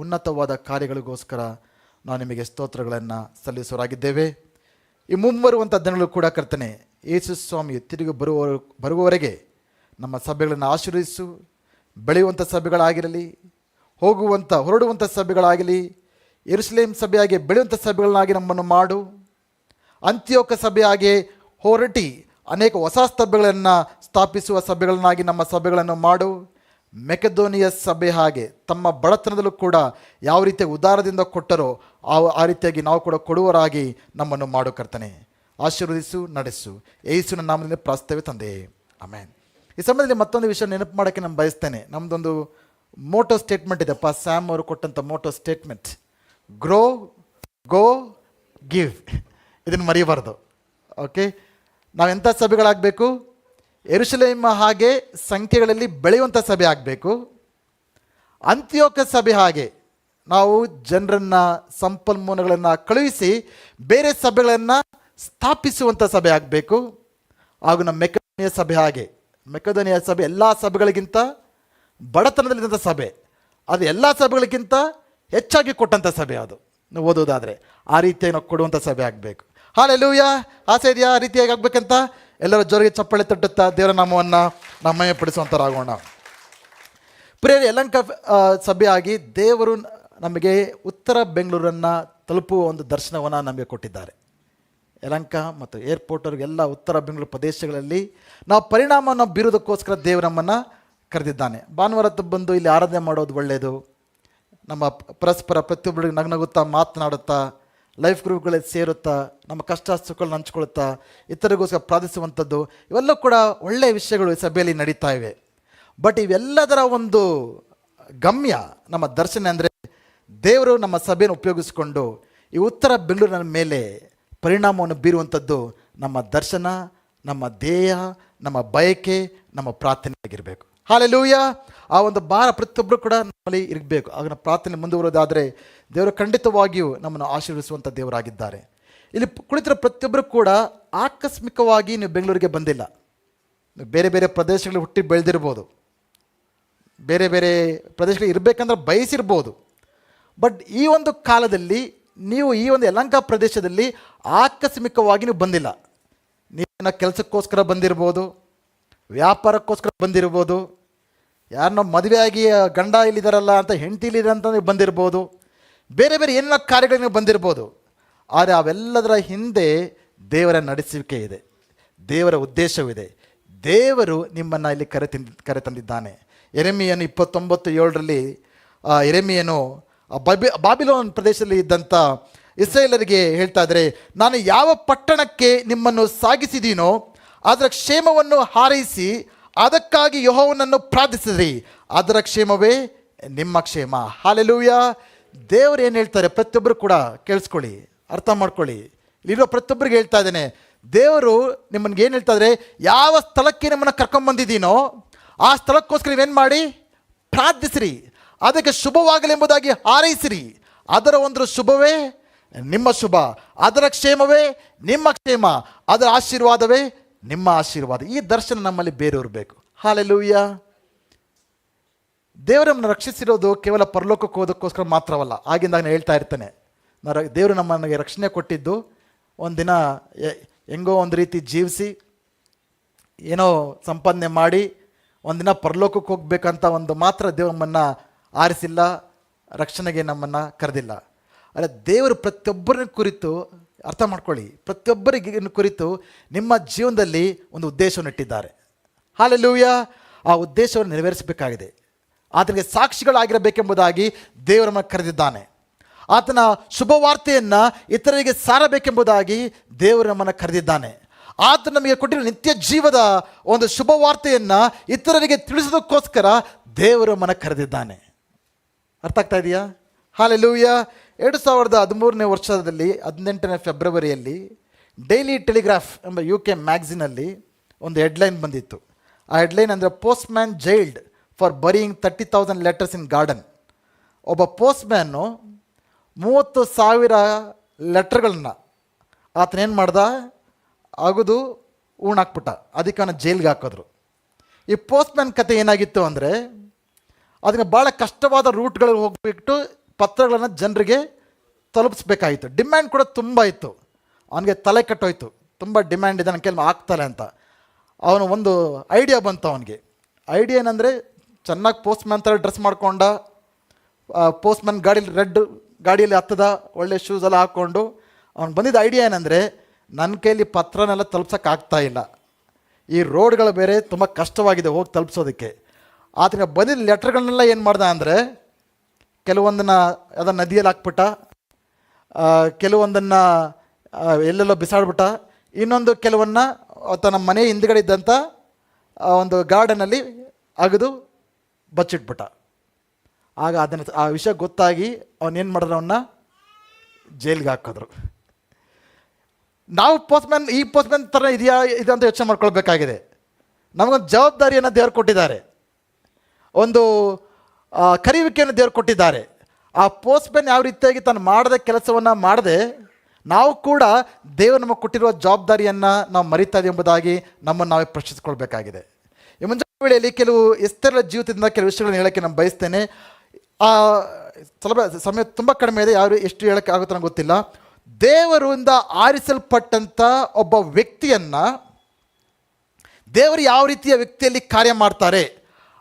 ಉನ್ನತವಾದ ಕಾರ್ಯಗಳಿಗೋಸ್ಕರ ನಾವು ನಿಮಗೆ ಸ್ತೋತ್ರಗಳನ್ನು ಸಲ್ಲಿಸೋರಾಗಿದ್ದೇವೆ ಈ ಮುಂಬರುವಂಥ ದಿನಗಳು ಕೂಡ ಕರ್ತನೆ, ಯೇಸು ಸ್ವಾಮಿ ತಿರುಗಿ ಬರುವ ಬರುವವರೆಗೆ ನಮ್ಮ ಸಭೆಗಳನ್ನು ಆಶೀರ್ವದಿಸು. ಬೆಳೆಯುವಂಥ ಸಭೆಗಳಾಗಿರಲಿ ಹೋಗುವಂಥ ಹೊರಡುವಂಥ ಸಭೆಗಳಾಗಲಿ ಎರುಸಲೇಮ್ ಸಭೆಯಾಗಿ ಬೆಳೆಯುವಂಥ ಸಭೆಗಳನ್ನಾಗಿ ನಮ್ಮನ್ನು ಮಾಡು. ಅಂತ್ಯೋಕ ಸಭೆಯಾಗಿ ಹೊರಟಿ ಅನೇಕ ಹೊಸ ಸಭೆಗಳನ್ನು ಸ್ಥಾಪಿಸುವ ಸಭೆಗಳನ್ನಾಗಿ ನಮ್ಮ ಸಭೆಗಳನ್ನು ಮಾಡು. ಮೆಕೆದೋನಿಯ ಸಭೆ ಹಾಗೆ ತಮ್ಮ ಬಡತನದಲ್ಲೂ ಕೂಡ ಯಾವ ರೀತಿಯ ಉದಾರದಿಂದ ಕೊಟ್ಟರೋ ಆ ಆ ರೀತಿಯಾಗಿ ನಾವು ಕೂಡ ಕೊಡುವರಾಗಿ ನಮ್ಮನ್ನು ಮಾಡು ಕರ್ತನೆ. ಆಶೀರ್ವದಿಸು, ನಡೆಸು. ಏಸುನ ನಾಮದಿಂದ ಪ್ರಾಸ್ತವ್ಯ ತಂದೆ. ಆಮೇನ್. ಈ ಸಮಯದಲ್ಲಿ ಮತ್ತೊಂದು ವಿಷಯ ನೆನಪು ಮಾಡೋಕ್ಕೆ ನಾನು ಬಯಸ್ತೇನೆ. ನಮ್ಮದೊಂದು ಮೋಟೋ ಸ್ಟೇಟ್ಮೆಂಟ್ ಇದೆಪ್ಪ ಸ್ಯಾಮ್ ಅವರು ಕೊಟ್ಟಂಥ motto statement. Grow, go, give. ಇದನ್ನು ಮರೆಯಬಾರ್ದು. ಓಕೆ? ನಾವೆಂಥ ಸಭೆಗಳಾಗಬೇಕು? ಎರುಶಲೇಮ ಹಾಗೆ ಸಂಖ್ಯೆಗಳಲ್ಲಿ ಬೆಳೆಯುವಂಥ ಸಭೆ ಆಗಬೇಕು. ಅಂತ್ಯೋಕ ಸಭೆ ಹಾಗೆ ನಾವು ಜನರನ್ನು, ಸಂಪನ್ಮೂಲಗಳನ್ನು ಕಳುಹಿಸಿ ಬೇರೆ ಸಭೆಗಳನ್ನು ಸ್ಥಾಪಿಸುವಂಥ ಸಭೆ ಆಗಬೇಕು. ಹಾಗೂ ನಮ್ಮ ಮೆಕದನಿಯ ಸಭೆ ಹಾಗೆ. ಮೆಕದನಿಯ ಸಭೆ ಎಲ್ಲ ಸಭೆಗಳಿಗಿಂತ ಬಡತನದಲ್ಲಿದ್ದಂಥ ಸಭೆ. ಅದು ಎಲ್ಲ ಸಭೆಗಳಿಗಿಂತ ಹೆಚ್ಚಾಗಿ ಕೊಟ್ಟಂಥ ಸಭೆ ಅದು. ನೀವು ಓದೋದಾದರೆ ಆ ರೀತಿಯಾಗಿ ನಾವು ಕೊಡುವಂಥ ಸಭೆ ಆಗಬೇಕು. ಹಾಲೆಲ್ಲೂಯ್ಯ ಆಸೆ ಇದೆಯಾ ಆ ರೀತಿಯಾಗಿ ಆಗಬೇಕಂತ? ಎಲ್ಲರ ಜೋರಿಗೆ ಚಪ್ಪಳೆ ತಟ್ಟುತ್ತಾ ದೇವರ ನಾಮವನ್ನು ನಮ್ಮಯ ಪಡಿಸುವಂಥರಾಗೋಣ ಪ್ರಿಯ ಯಲಂಕ ಸಭೆಯಾಗಿ ದೇವರು ನಮಗೆ ಉತ್ತರ ಬೆಂಗಳೂರನ್ನು ತಲುಪುವ ಒಂದು ದರ್ಶನವನ್ನು ನಮಗೆ ಕೊಟ್ಟಿದ್ದಾರೆ. ಯಲಂಕ ಮತ್ತು ಏರ್ಪೋರ್ಟ್ವರೆಗೆಲ್ಲ ಉತ್ತರ ಬೆಂಗಳೂರು ಪ್ರದೇಶಗಳಲ್ಲಿ ನಾವು ಪರಿಣಾಮವನ್ನು ಬೀರೋದಕ್ಕೋಸ್ಕರ ದೇವರು ನಮ್ಮನ್ನು ಕರೆದಿದ್ದಾನೆ. ಭಾನುವಾರ ಬಂದು ಇಲ್ಲಿ ಆರಾಧನೆ ಮಾಡೋದು ಒಳ್ಳೆಯದು. ನಮ್ಮ ಪರಸ್ಪರ ಪ್ರತಿಯೊಬ್ಬರಿಗೆ ನಗನಗುತ್ತಾ ಮಾತನಾಡುತ್ತಾ ಲೈಫ್ ಗ್ರೂಪ್ಗಳಲ್ಲಿ ಸೇರುತ್ತಾ, ನಮ್ಮ ಕಷ್ಟ ಸುಖಗಳನ್ನ ಹಂಚ್ಕೊಳ್ತಾ ಇತರಿಗೋಸ್ಕರ ಪ್ರಾರ್ಥಿಸುವಂಥದ್ದು, ಇವೆಲ್ಲ ಕೂಡ ಒಳ್ಳೆಯ ವಿಷಯಗಳು ಈ ಸಭೆಯಲ್ಲಿ ನಡೀತಾ ಇವೆ. ಬಟ್ ಇವೆಲ್ಲದರ ಒಂದು ಗಮ್ಯ ನಮ್ಮ ದರ್ಶನ ಅಂದರೆ ದೇವರು ನಮ್ಮ ಸಭೆಯನ್ನು ಉಪಯೋಗಿಸಿಕೊಂಡು ಈ ಉತ್ತರ ಬೆಂಗಳೂರಿನ ಮೇಲೆ ಪರಿಣಾಮವನ್ನು ಬೀರುವಂಥದ್ದು ನಮ್ಮ ದರ್ಶನ, ನಮ್ಮ ಧ್ಯೇಯ, ನಮ್ಮ ಬಯಕೆ, ನಮ್ಮ ಪ್ರಾರ್ಥನೆ ಆಗಿರಬೇಕು ಹಾಲೆಲೂಯ ಆ ಒಂದು ಭಾರ ಪ್ರತಿಯೊಬ್ಬರು ಕೂಡ ನಮ್ಮಲ್ಲಿ ಇರಬೇಕು. ಆಗ ಪ್ರಾರ್ಥನೆ ಮುಂದುವರೋದಾದರೆ ದೇವರು ಖಂಡಿತವಾಗಿಯೂ ನಮ್ಮನ್ನು ಆಶೀರ್ವಿಸುವಂಥ ದೇವರಾಗಿದ್ದಾರೆ. ಇಲ್ಲಿ ಕುಳಿತಿರೋ ಪ್ರತಿಯೊಬ್ಬರು ಕೂಡ ಆಕಸ್ಮಿಕವಾಗಿ ನೀವು ಬೆಂಗಳೂರಿಗೆ ಬಂದಿಲ್ಲ. ಬೇರೆ ಬೇರೆ ಪ್ರದೇಶಗಳಲ್ಲಿ ಹುಟ್ಟಿ ಬೆಳೆದಿರ್ಬೋದು. ಬೇರೆ ಬೇರೆ ಪ್ರದೇಶಗಳು ಇರಬೇಕಂದ್ರೆ ಬಯಸಿರ್ಬೋದು. ಬಟ್ ಈ ಒಂದು ಕಾಲದಲ್ಲಿ ನೀವು ಈ ಒಂದು ಯಲಂಕ ಪ್ರದೇಶದಲ್ಲಿ ಆಕಸ್ಮಿಕವಾಗಿ ನೀವು ಬಂದಿಲ್ಲ. ನೀವು ಕೆಲಸಕ್ಕೋಸ್ಕರ ಬಂದಿರ್ಬೋದು. ವ್ಯಾಪಾರಕ್ಕೋಸ್ಕರ ಬಂದಿರ್ಬೋದು. ಯಾರನ್ನೋ ಮದುವೆಯಾಗಿ ಗಂಡ ಇಲ್ಲಿದ್ದಾರಲ್ಲ ಅಂತ ಹೆಂಡತಿ ಇಲ್ಲಿದೆ ಅಂತ ನೀವು ಬಂದಿರ್ಬೋದು. ಬೇರೆ ಬೇರೆ ಎಲ್ಲ ಕಾರ್ಯಗಳು ನೀವು ಬಂದಿರ್ಬೋದು. ಆದರೆ ಅವೆಲ್ಲದರ ಹಿಂದೆ ದೇವರ ನಡೆಸುವಿಕೆ ಇದೆ. ದೇವರ ಉದ್ದೇಶವಿದೆ ದೇವರು ನಿಮ್ಮನ್ನು ಇಲ್ಲಿ ಕರೆ ತಿಂದ, ಕರೆ ತಂದಿದ್ದಾನೆ. ಎರೆಮಿಯನ್ನು ಇಪ್ಪತ್ತೊಂಬತ್ತು ಏಳರಲ್ಲಿ ಎರೆಮಿಯನು ಬಬಿ, ಬಾಬಿಲೋನ್ ಪ್ರದೇಶದಲ್ಲಿ ಇದ್ದಂಥ ಇಸ್ರೇಲರಿಗೆ ಹೇಳ್ತಾ ಇದ್ದರೆ, ನಾನು ಯಾವ ಪಟ್ಟಣಕ್ಕೆ ನಿಮ್ಮನ್ನು ಸಾಗಿಸಿದ್ದೀನೋ ಅದರ ಕ್ಷೇಮವನ್ನು ಹಾರೈಸಿ ಅದಕ್ಕಾಗಿ ಯೋಹವನನ್ನು ಪ್ರಾರ್ಥಿಸಿದ್ರಿ. ಅದರ ಕ್ಷೇಮವೇ ನಿಮ್ಮ ಕ್ಷೇಮ. ಹಾಲೆಲೂಯ ದೇವರು ಏನು ಹೇಳ್ತಾರೆ ಪ್ರತಿಯೊಬ್ಬರು ಕೂಡ ಕೇಳಿಸ್ಕೊಳ್ಳಿ, ಅರ್ಥ ಮಾಡ್ಕೊಳ್ಳಿ. ಇಲ್ಲಿರೋ ಪ್ರತಿಯೊಬ್ಬರಿಗೆ ಹೇಳ್ತಾ ಇದ್ದೇನೆ, ದೇವರು ನಿಮ್ಮನ್ಗೆ ಏನು ಹೇಳ್ತಾ ಇದ್ರೆ ಯಾವ ಸ್ಥಳಕ್ಕೆ ನಿಮ್ಮನ್ನು ಕರ್ಕೊಂಬಂದಿದ್ದೀನೋ ಆ ಸ್ಥಳಕ್ಕೋಸ್ಕರ ನೀವೇನು ಮಾಡಿ ಪ್ರಾರ್ಥಿಸಿರಿ. ಅದಕ್ಕೆ ಶುಭವಾಗಲೆಂಬುದಾಗಿ ಹಾರೈಸಿರಿ. ಅದರ ಒಂದು ಶುಭವೇ ನಿಮ್ಮ ಶುಭ. ಅದರ ಕ್ಷೇಮವೇ ನಿಮ್ಮ ಕ್ಷೇಮ. ಅದರ ಆಶೀರ್ವಾದವೇ ನಿಮ್ಮ ಆಶೀರ್ವಾದ, ಈ ದರ್ಶನ ನಮ್ಮಲ್ಲಿ ಬೇರೆಯವ್ರಬೇಕು ಹಾಲೆಲೂಯ್ಯ ದೇವರನ್ನು ರಕ್ಷಿಸಿರೋದು ಕೇವಲ ಪರಲೋಕಕ್ಕೆ ಹೋದಕ್ಕೋಸ್ಕರ ಮಾತ್ರವಲ್ಲ. ಆಗಿಂದ ನಾನು ಹೇಳ್ತಾ ಇರ್ತೇನೆ. ದೇವರು ನಮ್ಮನಿಗೆ ರಕ್ಷಣೆ ಕೊಟ್ಟಿದ್ದು, ಒಂದಿನ ಹೆಂಗೋ ಒಂದು ರೀತಿ ಜೀವಿಸಿ, ಏನೋ ಸಂಪಾದನೆ ಮಾಡಿ, ಒಂದಿನ ಪರಲೋಕಕ್ಕೆ ಹೋಗ್ಬೇಕಂತ ಒಂದು ಮಾತ್ರ ದೇವರಮ್ಮನ್ನು ಆರಿಸಿಲ್ಲ, ರಕ್ಷಣೆಗೆ ನಮ್ಮನ್ನು ಕರೆದಿಲ್ಲ. ಆದರೆ ದೇವರು ಪ್ರತಿಯೊಬ್ಬರನ್ನ ಕುರಿತು ಅರ್ಥ ಮಾಡ್ಕೊಳ್ಳಿ. ಪ್ರತಿಯೊಬ್ಬರಿಗೆ ಕುರಿತು ನಿಮ್ಮ ಜೀವನದಲ್ಲಿ ಒಂದು ಉದ್ದೇಶವನ್ನು ಇಟ್ಟಿದ್ದಾರೆ. ಹಾಲೆಲೂಯ, ಆ ಉದ್ದೇಶವನ್ನು ನೆರವೇರಿಸಬೇಕಾಗಿದೆ. ಆತನಿಗೆ ಸಾಕ್ಷಿಗಳಾಗಿರಬೇಕೆಂಬುದಾಗಿ ದೇವರನ್ನು ಕರೆದಿದ್ದಾನೆ. ಆತನ ಶುಭವಾರ್ತೆಯನ್ನು ಇತರರಿಗೆ ಸಾರಬೇಕೆಂಬುದಾಗಿ ದೇವರು ನಮ್ಮನ್ನು ಕರೆದಿದ್ದಾನೆ. ಆತ ನಮಗೆ ಕೊಟ್ಟಿರೋ ನಿತ್ಯ ಜೀವದ ಒಂದು ಶುಭವಾರ್ತೆಯನ್ನು ಇತರರಿಗೆ ತಿಳಿಸೋದಕ್ಕೋಸ್ಕರ ದೇವರು ನಮ್ಮನ್ನು ಕರೆದಿದ್ದಾನೆ. ಅರ್ಥ ಆಗ್ತಾ ಇದೆಯಾ? ಹಾಲೆಲೂಯ ಎರಡು ಸಾವಿರದ ಹದಿಮೂರನೇ ವರ್ಷದಲ್ಲಿ, ಹದಿನೆಂಟನೇ ಫೆಬ್ರವರಿಯಲ್ಲಿ ಡೈಲಿ ಟೆಲಿಗ್ರಾಫ್ ಎಂಬ ಯು ಕೆ ಮ್ಯಾಗ್ಝಿನಲ್ಲಿ ಒಂದು ಹೆಡ್ಲೈನ್ ಬಂದಿತ್ತು. ಆ ಹೆಡ್ಲೈನ್ ಅಂದರೆ postman jailed for burying thirty thousand letters in garden ಒಬ್ಬ ಪೋಸ್ಟ್ ಮ್ಯಾನು ಮೂವತ್ತು ಸಾವಿರ ಲೆಟ್ರ್ಗಳನ್ನ ಆತನೇನು ಮಾಡ್ದ? ಅಗದು ಉಣ್ಣಾಕ್ಬಿಟ್ಟ ಅದಕ್ಕೆ ಅವನ ಜೈಲ್ಗೆ ಹಾಕಿದ್ರು. ಈ ಪೋಸ್ಟ್ ಮ್ಯಾನ್ ಕತೆ ಏನಾಗಿತ್ತು ಅಂದರೆ ಅದಕ್ಕೆ ಭಾಳ ಕಷ್ಟವಾದ ರೂಟ್ಗಳಿಗೆ ಹೋಗ್ಬಿಟ್ಟು ಪತ್ರಗಳನ್ನು ಜನರಿಗೆ ತಲುಪಿಸ್ಬೇಕಾಯಿತು. ಡಿಮ್ಯಾಂಡ್ ಕೂಡ ತುಂಬ ಇತ್ತು. ಅವನಿಗೆ ತಲೆ ಕಟ್ಟೋಯ್ತು. ತುಂಬ ಡಿಮ್ಯಾಂಡ್ ಇದೆ ನನ್ನ ಕೆಲವು ಆಗ್ತಾರೆ ಅಂತ. ಅವನು ಒಂದು ಐಡಿಯಾ ಬಂತು ಅವನಿಗೆ. ಐಡಿಯಾ ಏನಂದರೆ ಚೆನ್ನಾಗಿ ಪೋಸ್ಟ್ ಮ್ಯಾನ್ ಥರ ಡ್ರೆಸ್ ಮಾಡಿಕೊಂಡ ಪೋಸ್ಟ್ ಮ್ಯಾನ್ ಗಾಡೀಲಿ ರೆಡ್ ಗಾಡಿಯಲ್ಲಿ ಹತ್ತದ, ಒಳ್ಳೆ ಶೂಸ್ ಎಲ್ಲ ಹಾಕ್ಕೊಂಡು ಅವ್ನು ಬಂದಿದ್ದ ಐಡಿಯಾ ಏನಂದರೆ ನನ್ನ ಕೈಯಲ್ಲಿ ಪತ್ರನೆಲ್ಲ ತಲುಪ್ಸೋಕೆ ಆಗ್ತಾ ಇಲ್ಲ. ಈ ರೋಡ್ಗಳು ಬೇರೆ ತುಂಬ ಕಷ್ಟವಾಗಿದೆ ಹೋಗಿ ತಲುಪಿಸೋದಕ್ಕೆ. ಆತನ ಬಂದಿದ್ದ ಲೆಟ್ರ್ಗಳನ್ನೆಲ್ಲ ಏನು ಮಾಡ್ದೆ ಅಂದರೆ ಕೆಲವೊಂದನ್ನು ಯಾವುದೋ ನದಿಯಲ್ಲಿ ಹಾಕ್ಬಿಟ್ಟ ಕೆಲವೊಂದನ್ನು ಎಲ್ಲೆಲ್ಲೋ ಬಿಸಾಡ್ಬಿಟ್ಟ, ಇನ್ನೊಂದು ಕೆಲವನ್ನ ತನ್ನ ಮನೆ ಹಿಂದ್ಗಡೆ ಇದ್ದಂಥ ಒಂದು ಗಾರ್ಡನಲ್ಲಿ ಅಗದು ಬಚ್ಚಿಟ್ಬಿಟ್ಟ. ಆಗ ಅದನ್ನು, ಆ ವಿಷಯ ಗೊತ್ತಾಗಿ ಅವನೇನು ಮಾಡಿದ್ರು ಅವನ್ನ ಜೈಲಿಗೆ ಹಾಕಿದ್ರು. ನಾವು ಪೋಸ್ಟ್ಮ್ಯಾನ್ ಈ ಪೋಸ್ಟ್ಮ್ಯಾನ್ ಥರ ಇದೆಯಾ, ಇದೆ ಅಂತ ಯೋಚನೆ ಮಾಡ್ಕೊಳ್ಬೇಕಾಗಿದೆ. ನಮಗೊಂದು ಜವಾಬ್ದಾರಿಯನ್ನು ದೇವರು ಕೊಟ್ಟಿದ್ದಾರೆ. ಒಂದು ಕರೆಯುವಿಕೆಯನ್ನು ದೇವರು ಕೊಟ್ಟಿದ್ದಾರೆ. ಆ ಪೋಸ್ಟ್ಮ್ಯಾನ್ ಯಾವ ರೀತಿಯಾಗಿ ತಾನು ಮಾಡದ ಕೆಲಸವನ್ನು ಮಾಡದೆ ನಾವು ಕೂಡ ದೇವರು ನಮಗೆ ಕೊಟ್ಟಿರುವ ಜವಾಬ್ದಾರಿಯನ್ನು ನಾವು ಮರಿತಾ ಇದೆ ಎಂಬುದಾಗಿ ನಮ್ಮನ್ನು ನಾವೇ ಪ್ರಶ್ನಿಸಿಕೊಳ್ಬೇಕಾಗಿದೆ. ಈ ಮುಂಜಾನೆ ವೇಳೆಯಲ್ಲಿ ಕೆಲವು ಎಷ್ಟೆಲ್ಲ ಜೀವಿತದಿಂದ ಕೆಲವು ವಿಷಯಗಳನ್ನು ಹೇಳೋಕ್ಕೆ ನಾನು ಬಯಸ್ತೇನೆ. ಆ, ಸ್ವಲ್ಪ ಸಮಯ ತುಂಬ ಕಡಿಮೆ ಇದೆ ಯಾರು ಎಷ್ಟು ಹೇಳಕ್ಕೆ ಆಗುತ್ತೆ ನನಗೆ ಗೊತ್ತಿಲ್ಲ. ದೇವರಿಂದ ಆರಿಸಲ್ಪಟ್ಟಂಥ ಒಬ್ಬ ವ್ಯಕ್ತಿಯನ್ನು ದೇವರು ಯಾವ ರೀತಿಯ ವ್ಯಕ್ತಿಯಲ್ಲಿ ಕಾರ್ಯ ಮಾಡ್ತಾರೆ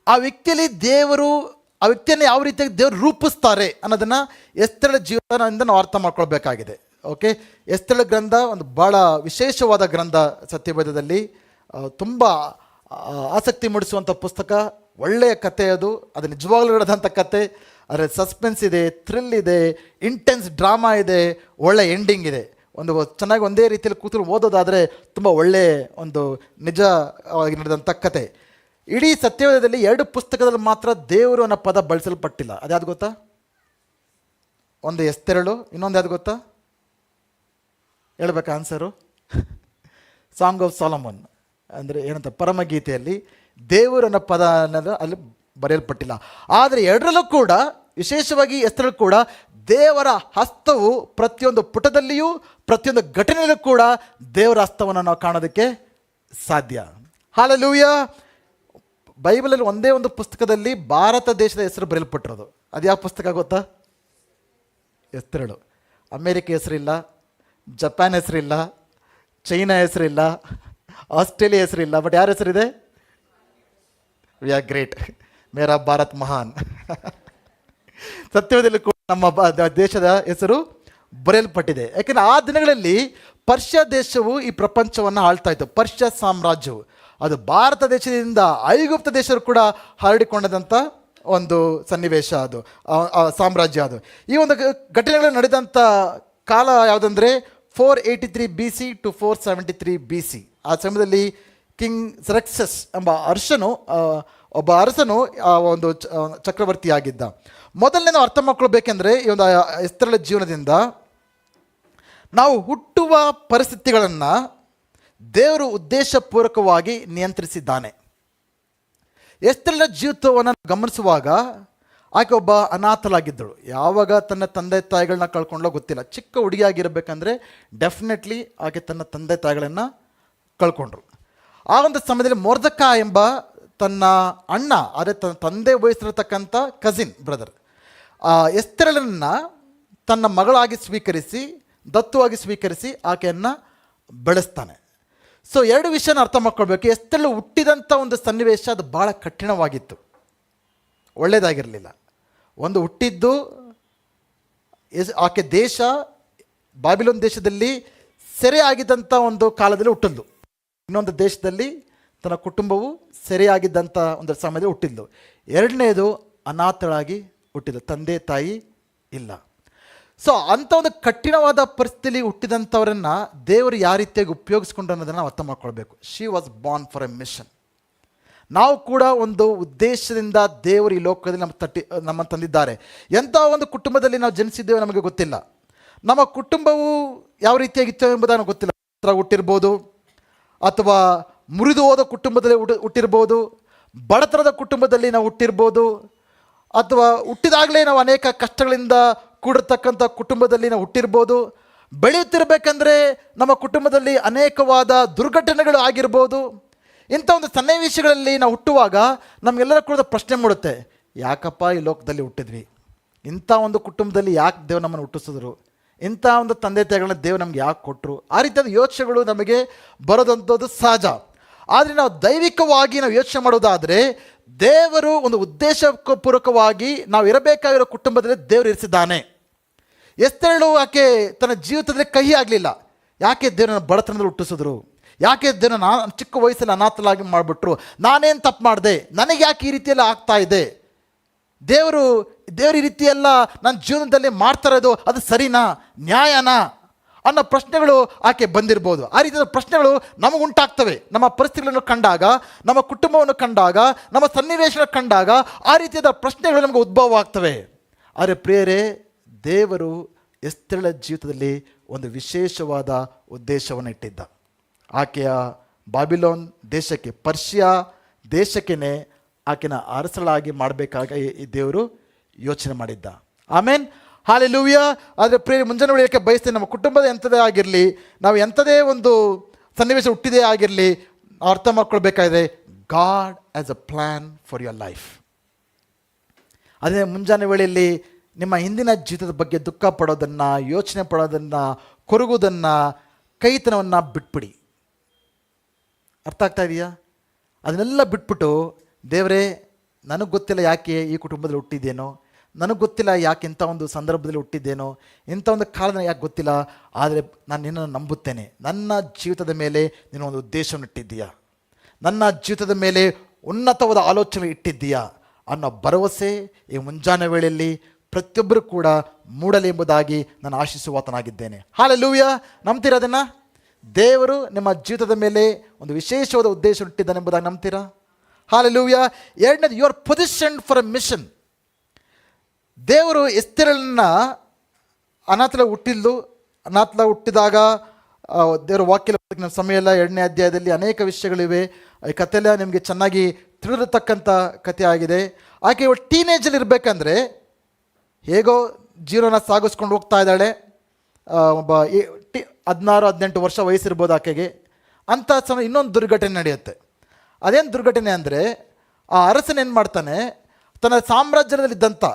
ಆ ವ್ಯಕ್ತಿಯಲ್ಲಿ ದೇವರು ಆ ವ್ಯಕ್ತಿಯನ್ನು ಯಾವ ರೀತಿಯಾಗಿ ದೇವರು ರೂಪಿಸ್ತಾರೆ ಅನ್ನೋದನ್ನು ಎಸ್ತಳ ಜೀವನದಿಂದ ನಾವು ಅರ್ಥ ಮಾಡ್ಕೊಳ್ಬೇಕಾಗಿದೆ. ಓಕೆ ಎಸ್ತಳ ಗ್ರಂಥ ಒಂದು ಭಾಳ ವಿಶೇಷವಾದ ಗ್ರಂಥ ಸತ್ಯವೇದದಲ್ಲಿ. ತುಂಬ ಆಸಕ್ತಿ ಮೂಡಿಸುವಂಥ ಪುಸ್ತಕ. ಒಳ್ಳೆಯ ಕತೆ ಅದು. ಅದು ನಿಜವಾಗ್ಲೂ ನಡೆದಂಥ ಕತೆ. ಅದರ ಸಸ್ಪೆನ್ಸ್ ಇದೆ, ಥ್ರಿಲ್ ಇದೆ, ಇಂಟೆನ್ಸ್ ಡ್ರಾಮಾ ಇದೆ, ಒಳ್ಳೆ ಎಂಡಿಂಗ್ ಇದೆ. ಒಂದು ಚೆನ್ನಾಗಿ ಒಂದೇ ರೀತಿಯಲ್ಲಿ ಕೂತು ಓದೋದಾದರೆ ತುಂಬ ಒಳ್ಳೆಯ ಒಂದು ನಿಜವಾಗಿ ನಡೆದಂಥ ಕತೆ. ಇಡೀ ಸತ್ಯವೇದದಲ್ಲಿ ಎರಡು ಪುಸ್ತಕದಲ್ಲಿ ಮಾತ್ರ ದೇವರು ಅನ್ನೋ ಪದ ಬಳಸಲ್ಪಟ್ಟಿಲ್ಲ. ಅದ್ಯಾವುದು ಗೊತ್ತಾ? ಒಂದು ಎಸ್ತೆರಳು, ಇನ್ನೊಂದು ಯಾವ್ದು ಗೊತ್ತಾ? ಹೇಳ್ಬೇಕಾ ಆನ್ಸರು? ಸಾಂಗ್ ಆಫ್ ಸಾಲಮನ್ ಅಂದರೆ ಏನಂತ, ಪರಮಗೀತೆಯಲ್ಲಿ ದೇವರು ಅನ್ನೋ ಪದ ಅನ್ನೋದು ಅಲ್ಲಿ ಬರೆಯಲ್ಪಟ್ಟಿಲ್ಲ. ಆದರೆ ಎರಡರಲ್ಲೂ ಕೂಡ, ವಿಶೇಷವಾಗಿ ಎಸ್ತರಲ್ಲೂ ಕೂಡ, ದೇವರ ಹಸ್ತವು ಪ್ರತಿಯೊಂದು ಪುಟದಲ್ಲಿಯೂ, ಪ್ರತಿಯೊಂದು ಘಟನೆಯಲ್ಲೂ ಕೂಡ ದೇವರ ಹಸ್ತವನ್ನು ನಾವು ಕಾಣೋದಕ್ಕೆ ಸಾಧ್ಯ. ಹಾಲಲೂಯ ಬೈಬಲಲ್ಲಿ ಒಂದೇ ಒಂದು ಪುಸ್ತಕದಲ್ಲಿ ಭಾರತ ದೇಶದ ಹೆಸರು ಬರೆಯಲ್ಪಟ್ಟಿರೋದು. ಅದು ಯಾವ ಪುಸ್ತಕ ಗೊತ್ತಾ? ಹೆಸರುಗಳು ಅಮೇರಿಕ ಹೆಸರಿಲ್ಲ, ಜಪಾನ್ ಹೆಸರಿಲ್ಲ, ಚೈನಾ ಹೆಸರಿಲ್ಲ, ಆಸ್ಟ್ರೇಲಿಯಾ ಹೆಸರಿಲ್ಲ. ಬಟ್ ಯಾರ ಹೆಸರಿದೆ? ವಿ ಆರ್ ಗ್ರೇಟ್ ಮೇರಾ ಭಾರತ್ ಮಹಾನ್. ಸತ್ಯದಲ್ಲಿ ಕೂಡ ನಮ್ಮ ದೇಶದ ಹೆಸರು ಬರೆಯಲ್ಪಟ್ಟಿದೆ. ಯಾಕೆಂದರೆ ಆ ದಿನಗಳಲ್ಲಿ ಪರ್ಷ್ಯ ದೇಶವು ಈ ಪ್ರಪಂಚವನ್ನು ಆಳ್ತಾ ಇತ್ತು. ಪರ್ಷ್ಯ ಸಾಮ್ರಾಜ್ಯವು. ಅದು ಭಾರತ ದೇಶದಿಂದ ಐಗುಪ್ತ ದೇಶರು ಕೂಡ ಹರಡಿಕೊಂಡದಂಥ ಒಂದು ಸನ್ನಿವೇಶ ಅದು ಸಾಮ್ರಾಜ್ಯ ಅದು. ಈ ಒಂದು ಘಟನೆಗಳು ನಡೆದಂಥ ಕಾಲ ಯಾವುದಂದರೆ four eighty three B C to four seventy three B C ಆ ಸಮಯದಲ್ಲಿ ಕಿಂಗ್ ಸರಕ್ಸಸ್ ಎಂಬ ಅರ್ಷನು ಒಬ್ಬ ಅರಸನು ಆ ಒಂದು ಚಕ್ರವರ್ತಿಯಾಗಿದ್ದ. ಮೊದಲನೇ ಅರ್ಥ ಮಾಡ್ಕೊಳ್ಬೇಕೆಂದ್ರೆ ಈ ಒಂದು ಎಸ್ತರಳ ಜೀವನದಿಂದ ನಾವು ಹುಟ್ಟುವ ಪರಿಸ್ಥಿತಿಗಳನ್ನು ದೇವರು ಉದ್ದೇಶಪೂರ್ವಕವಾಗಿ ನಿಯಂತ್ರಿಸಿದ್ದಾನೆ. ಎಷ್ಟೆಲ್ಲ ಜೀವಿತವನ್ನು ಗಮನಿಸುವಾಗ ಆಕೆ ಒಬ್ಬ ಅನಾಥಲಾಗಿದ್ದಳು ಯಾವಾಗ ತನ್ನ ತಂದೆ ತಾಯಿಗಳನ್ನ ಕಳ್ಕೊಂಡ್ಲೋ ಗೊತ್ತಿಲ್ಲ. ಚಿಕ್ಕ ಹುಡುಗಿಯಾಗಿರಬೇಕಂದ್ರೆ ಡೆಫಿನೆಟ್ಲಿ ಆಕೆ ತನ್ನ ತಂದೆ ತಾಯಿಗಳನ್ನು ಕಳ್ಕೊಂಡ್ರು. ಆ ಒಂದು ಸಮಯದಲ್ಲಿ ಮೊರ್ದಕ ಎಂಬ ತನ್ನ ಅಣ್ಣ, ಅದೇ ತನ್ನ ತಂದೆ ವಯಸ್ಸಿರತಕ್ಕಂಥ ಕಸಿನ್ ಬ್ರದರ್ ಎಸ್ತರಳನ್ನು ತನ್ನ ಮಗಳಾಗಿ ಸ್ವೀಕರಿಸಿ, ದತ್ತುವಾಗಿ ಸ್ವೀಕರಿಸಿ ಆಕೆಯನ್ನು ಬೆಳೆಸ್ತಾನೆ. ಸೊ ಎರಡು ವಿಷಯನ ಅರ್ಥ ಮಾಡ್ಕೊಳ್ಬೇಕು. ಎಷ್ಟೆಲ್ಲ ಹುಟ್ಟಿದಂಥ ಒಂದು ಸನ್ನಿವೇಶ ಅದು ಭಾಳ ಕಠಿಣವಾಗಿತ್ತು. ಒಳ್ಳೆಯದಾಗಿರಲಿಲ್ಲ ಒಂದು ಹುಟ್ಟಿದ್ದು ಎಸ್, ಆಕೆ ದೇಶ, ಬಾಬಿಲೋನ್ ದೇಶದಲ್ಲಿ ಸೆರೆ ಆಗಿದ್ದಂಥ ಒಂದು ಕಾಲದಲ್ಲಿ ಹುಟ್ಟಿದ್ಲು ಇನ್ನೊಂದು ದೇಶದಲ್ಲಿ ತನ್ನ ಕುಟುಂಬವು ಸೆರೆಯಾಗಿದ್ದಂಥ ಒಂದು ಸಮಯದಲ್ಲಿ ಹುಟ್ಟಿದ್ಲು ಎರಡನೇದು ಅನಾಥಳಾಗಿ ಹುಟ್ಟಿದ್ಲು ತಂದೆ ತಾಯಿ ಇಲ್ಲ. ಸೊ ಅಂಥ ಒಂದು ಕಠಿಣವಾದ ಪರಿಸ್ಥಿತಿಯಲ್ಲಿ ಹುಟ್ಟಿದಂಥವರನ್ನ ದೇವರು ಯಾವ ರೀತಿಯಾಗಿ ಉಪಯೋಗಿಸ್ಕೊಂಡು ಅನ್ನೋದನ್ನು ನಾವು ಅರ್ಥ ಮಾಡ್ಕೊಳ್ಬೇಕು. She was born for a mission ನಾವು ಕೂಡ ಒಂದು ಉದ್ದೇಶದಿಂದ ದೇವರು ಈ ಲೋಕದಲ್ಲಿ ನಮ್ಮ ತಟ್ಟಿ ನಮ್ಮ ತಂದಿದ್ದಾರೆ. ಎಂಥ ಒಂದು ಕುಟುಂಬದಲ್ಲಿ ನಾವು ಜನಿಸಿದ್ದೇವೆ ನಮಗೆ ಗೊತ್ತಿಲ್ಲ. ನಮ್ಮ ಕುಟುಂಬವು ಯಾವ ರೀತಿಯಾಗಿತ್ತು ಎಂಬುದನ್ನು ಗೊತ್ತಿಲ್ಲ. ಹತ್ರ ಹುಟ್ಟಿರ್ಬೋದು, ಅಥವಾ ಮುರಿದು ಹೋದ ಕುಟುಂಬದಲ್ಲಿ ಹುಟ್ಟು ಹುಟ್ಟಿರ್ಬೋದು, ಬಡತನದ ಕುಟುಂಬದಲ್ಲಿ ನಾವು ಹುಟ್ಟಿರ್ಬೋದು, ಅಥವಾ ಹುಟ್ಟಿದಾಗಲೇ ನಾವು ಅನೇಕ ಕಷ್ಟಗಳಿಂದ ಕೂಡಿರ್ತಕ್ಕಂಥ ಕುಟುಂಬದಲ್ಲಿ ನಾವು ಹುಟ್ಟಿರ್ಬೋದು. ಬೆಳೆಯುತ್ತಿರಬೇಕಂದ್ರೆ ನಮ್ಮ ಕುಟುಂಬದಲ್ಲಿ ಅನೇಕವಾದ ದುರ್ಘಟನೆಗಳು ಆಗಿರ್ಬೋದು. ಇಂಥ ಒಂದು ಸನ್ನಿವೇಶಗಳಲ್ಲಿ ನಾವು ಹುಟ್ಟುವಾಗ ನಮಗೆಲ್ಲರ ಕೂಡ ಪ್ರಶ್ನೆ ಮೂಡುತ್ತೆ. ಯಾಕಪ್ಪ ಈ ಲೋಕದಲ್ಲಿ ಹುಟ್ಟಿದ್ವಿ? ಇಂಥ ಒಂದು ಕುಟುಂಬದಲ್ಲಿ ಯಾಕೆ ದೇವ್ರು ನಮ್ಮನ್ನು ಹುಟ್ಟಿಸಿದ್ರು? ಇಂಥ ಒಂದು ತಂದೆ ತಾಯಿಗಳನ್ನ ದೇವ್ ನಮ್ಗೆ ಯಾಕೆ ಕೊಟ್ಟರು ಆ ರೀತಿಯಾದ ಯೋಚನೆಗಳು ನಮಗೆ ಬರೋದಂಥದ್ದು ಸಹಜ. ಆದರೆ ನಾವು ದೈವಿಕವಾಗಿ ನಾವು ಯೋಚನೆ ಮಾಡೋದಾದರೆ ದೇವರು ಒಂದು ಉದ್ದೇಶಪೂರ್ವಕವಾಗಿ ನಾವು ಇರಬೇಕಾಗಿರೋ ಕುಟುಂಬದಲ್ಲಿ ದೇವರು ಇರಿಸಿದ್ದಾನೆ. ಎಷ್ಟೇಳು ಆಕೆ ತನ್ನ ಜೀವಿತದಲ್ಲಿ ಕಹಿ ಆಗಲಿಲ್ಲ. ಯಾಕೆ ದೇವರನ್ನ ಬಡತನದಲ್ಲಿ ಹುಟ್ಟಿಸಿದ್ರು? ಯಾಕೆ ದೇವರನ್ನು ನಾನು ಚಿಕ್ಕ ವಯಸ್ಸಲ್ಲಿ ಅನಾಥಲಾಗಿ ಮಾಡಿಬಿಟ್ರು? ನಾನೇನು ತಪ್ಪು ಮಾಡಿದೆ? ನನಗೆ ಯಾಕೆ ಈ ರೀತಿಯೆಲ್ಲ ಆಗ್ತಾ ಇದೆ? ದೇವರು, ದೇವ್ರ ಈ ರೀತಿಯೆಲ್ಲ ನನ್ನ ಜೀವನದಲ್ಲಿ ಮಾಡ್ತಾ ಇರೋದು ಅದು ಸರಿನಾ? ನ್ಯಾಯನಾ? ಅನ್ನೋ ಪ್ರಶ್ನೆಗಳು ಆಕೆ ಬಂದಿರ್ಬೋದು. ಆ ರೀತಿಯ ಪ್ರಶ್ನೆಗಳು ನಮಗುಂಟಾಗ್ತವೆ ನಮ್ಮ ಪರಿಸ್ಥಿತಿಗಳನ್ನು ಕಂಡಾಗ, ನಮ್ಮ ಕುಟುಂಬವನ್ನು ಕಂಡಾಗ, ನಮ್ಮ ಸನ್ನಿವೇಶನ ಕಂಡಾಗ ಆ ರೀತಿಯಾದ ಪ್ರಶ್ನೆಗಳು ನಮಗೆ ಉದ್ಭವ ಆಗ್ತವೆ ಆದರೆ ಪ್ರಿಯರೇ ದೇವರು ಎಸ್ತಳ ಜೀವಿತದಲ್ಲಿ ಒಂದು ವಿಶೇಷವಾದ ಉದ್ದೇಶವನ್ನು ಇಟ್ಟಿದ್ದ ಆಕೆಯ ಬಾಬಿಲೋನ್ ದೇಶಕ್ಕೆ, ಪರ್ಷಿಯಾ ದೇಶಕ್ಕೇ ಆಕೆನ ಅರಸಳಾಗಿ ಮಾಡಬೇಕಾಗಿ ಈ ದೇವರು ಯೋಚನೆ ಮಾಡಿದ್ದ. ಆಮೇನ್. ಹಾಲೆ ಲೂವಿಯ ಆದರೆ ಪ್ರಿಯ ಮುಂಜಾನೆ ಉಳಿಯೋಕ್ಕೆ ಬಯಸ್ತೇನೆ ನಮ್ಮ ಕುಟುಂಬದ ಎಂಥದೇ ಆಗಿರಲಿ, ನಾವು ಎಂಥದೇ ಒಂದು ಸನ್ನಿವೇಶ ಹುಟ್ಟಿದೇ ಆಗಿರಲಿ, ಅರ್ಥ ಮಾಡ್ಕೊಳ್ಬೇಕಾದ್ರೆ God has a plan for your life. ಅದೇ ಮುಂಜಾನೆ ವೇಳೆಯಲ್ಲಿ ನಿಮ್ಮ ಹಿಂದಿನ ಜೀವಿತದ ಬಗ್ಗೆ ದುಃಖ ಪಡೋದನ್ನು, ಯೋಚನೆ ಪಡೋದನ್ನು ಕೊರಗುವುದನ್ನು ಕೈತನವನ್ನು ಬಿಟ್ಬಿಡಿ. ಅರ್ಥ ಆಗ್ತಾ ಇದೆಯಾ? ಅದನ್ನೆಲ್ಲ ಬಿಟ್ಬಿಟ್ಟು, ದೇವರೇ, ನನಗೆ ಗೊತ್ತಿಲ್ಲ ಯಾಕೆ ಈ ಕುಟುಂಬದಲ್ಲಿ ಹುಟ್ಟಿದ್ದೇನೋ, ನನಗೆ ಗೊತ್ತಿಲ್ಲ ಯಾಕೆ ಇಂಥ ಒಂದು ಸಂದರ್ಭದಲ್ಲಿ ಹುಟ್ಟಿದ್ದೇನೋ, ಇಂಥ ಒಂದು ಕಾಲದ ಯಾಕೆ ಗೊತ್ತಿಲ್ಲ, ಆದರೆ ನಾನು ನಿನ್ನನ್ನು ನಂಬುತ್ತೇನೆ. ನನ್ನ ಜೀವಿತದ ಮೇಲೆ ನೀನು ಒಂದು ಉದ್ದೇಶವನ್ನು ಇಟ್ಟಿದ್ದೀಯಾ? ನನ್ನ ಜೀವಿತದ ಮೇಲೆ ಉನ್ನತವಾದ ಆಲೋಚನೆ ಇಟ್ಟಿದ್ದೀಯಾ? ಅನ್ನೋ ಭರವಸೆ ಈ ಮುಂಜಾನೆ ವೇಳೆಯಲ್ಲಿ ಪ್ರತಿಯೊಬ್ಬರು ಕೂಡ ಮೂಡಲಿ ಎಂಬುದಾಗಿ ನಾನು ಆಶಿಸುವಾತನಾಗಿದ್ದೇನೆ ಹಾಲೆ ಲೂವಿಯ ನಂಬ್ತೀರಾ ಅದನ್ನು? ದೇವರು ನಿಮ್ಮ ಜೀವಿತದ ಮೇಲೆ ಒಂದು ವಿಶೇಷವಾದ ಉದ್ದೇಶ ಹುಟ್ಟಿದ್ದಾನೆ ಎಂಬುದಾಗಿ ನಂಬ್ತೀರಾ? ಹಾಲೆ ಲೂವ್ಯ ಎರಡನೇದು your position for a mission ದೇವರು ಎಸ್ತಿರಳನ್ನ ಅನಾಥಲ ಹುಟ್ಟಿದ್ದು, ಅನಾಥಲ ಹುಟ್ಟಿದಾಗ ದೇವರ ವಾಕ್ಯ ಸಮಯ ಎಲ್ಲ ಎರಡನೇ ಅಧ್ಯಾಯದಲ್ಲಿ ಅನೇಕ ವಿಷಯಗಳಿವೆ. ಈ ಕಥೆಲ್ಲ ನಿಮಗೆ ಚೆನ್ನಾಗಿ ತಿಳಿದಿರತಕ್ಕಂಥ ಕಥೆ ಆಗಿದೆ ಆಕೆ ಟೀನೇಜಲ್ಲಿ ಇರಬೇಕಂದ್ರೆ ಹೇಗೋ ಜೀವನ ಸಾಗಿಸ್ಕೊಂಡು ಹೋಗ್ತಾ ಇದ್ದಾಳೆ. ಒಬ್ಬ ಟಿ ಹದಿನಾರು, ಹದಿನೆಂಟು ವರ್ಷ ವಯಸ್ಸಿರ್ಬೋದು ಆಕೆಗೆ. ಅಂಥ ಸಮಯ ಇನ್ನೊಂದು ದುರ್ಘಟನೆ ನಡೆಯುತ್ತೆ. ಅದೇನು ದುರ್ಘಟನೆ ಅಂದರೆ, ಆ ಏನು ಮಾಡ್ತಾನೆ, ತನ್ನ ಸಾಮ್ರಾಜ್ಯದಲ್ಲಿದ್ದಂಥ,